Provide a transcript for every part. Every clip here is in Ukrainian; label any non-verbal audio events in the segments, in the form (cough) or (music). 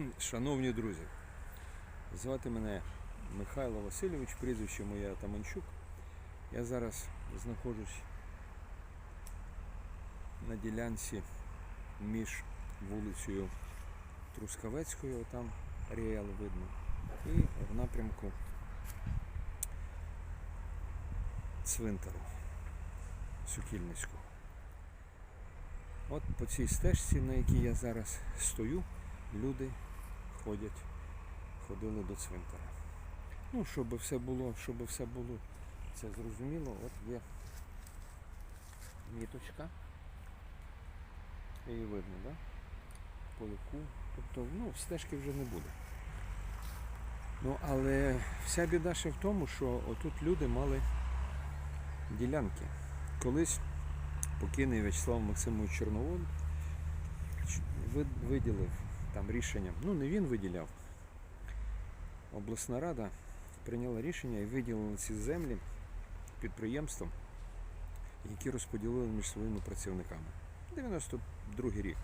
(clears throat) Шановні друзі, звати мене Михайло Васильович, прізвище моє Таманчук. Я зараз знаходжусь на ділянці між вулицею Трускавецькою, там Ріел видно, і в напрямку цвинтару Сукільницького. От по цій стежці, на якій я зараз стою, люди ходять, ходили до цвинтара. Ну, щоб все було, щоб все було це зрозуміло, от є міточка. Її видно? Да? По яку. Тобто, ну, стежки вже не буде. Ну, але вся біда ще в тому, що отут люди мали ділянки. Колись покійний В'ячеслав Максимович Чорновол виділив там рішенням, ну не він виділяв. Обласна рада прийняла рішення і виділила ці землі підприємствам, які розподілили між своїми працівниками. 92 рік,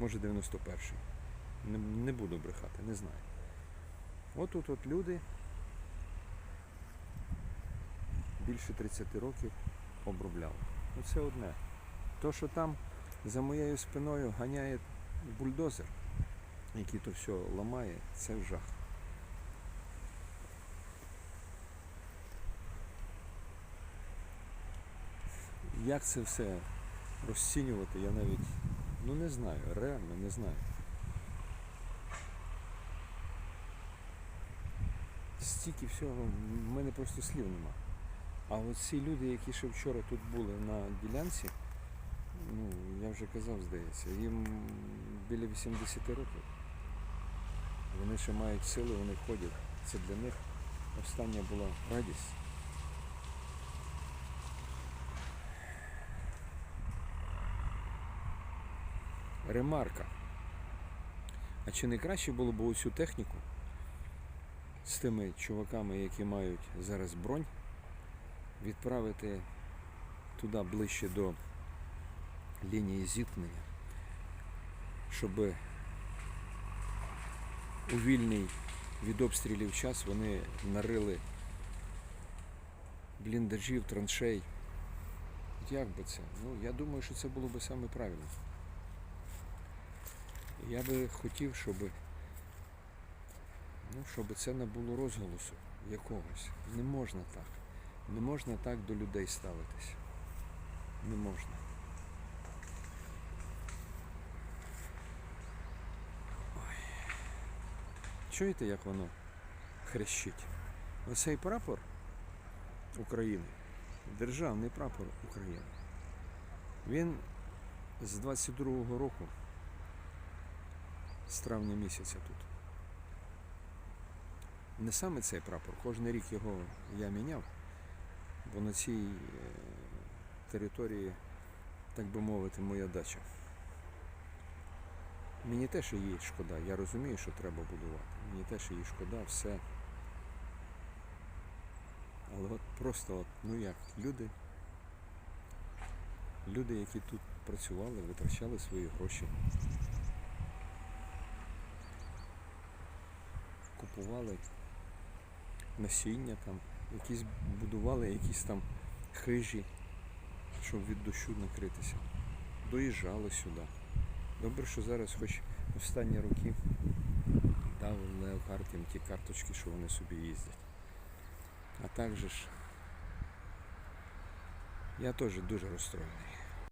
може 91-й. Не, не буду брехати, не знаю. От тут от люди більше 30 років обробляли. Ну це одне. То, що там за моєю спиною ганяє бульдозер, який то все ламає, це жах. Як це все розцінювати, я навіть ну не знаю, реально не знаю. Стільки всього, в мене просто слів нема. А от ці люди, які ще вчора тут були на ділянці, ну, я вже казав, здається, їм біля 80 років. Вони ще мають сили, вони ходять. Це для них остання була радість. Ремарка. А чи не краще було б оцю техніку з тими чуваками, які мають зараз бронь, відправити туди ближче до лінії зіткнення, щоб у вільний від обстрілів час вони нарили бліндажів, траншей. Як би це? Ну, я думаю, що це було би саме правильно. Я би хотів, щоб, ну, щоб це не було розголосу якогось. Не можна так. Не можна так до людей ставитись. Не можна. Чуєте, як воно хрещить? Оцей прапор України, державний прапор України, він з 22-го року, з травня місяця тут. Не саме цей прапор, кожен рік його я міняв, бо на цій е, території, так би мовити, моя дача. Мені теж її шкода, я розумію, що треба будувати. Мені теж її шкода, все. Але от просто, от, ну як, люди, люди, які тут працювали, витрачали свої гроші, купували насіння там, якісь будували якісь там хижі, щоб від дощу накритися. Доїжджали сюди. Добре, що зараз хоч останні роки дав леокартам ті карточки, що вони собі їздять. А також ж я теж дуже розстроєний.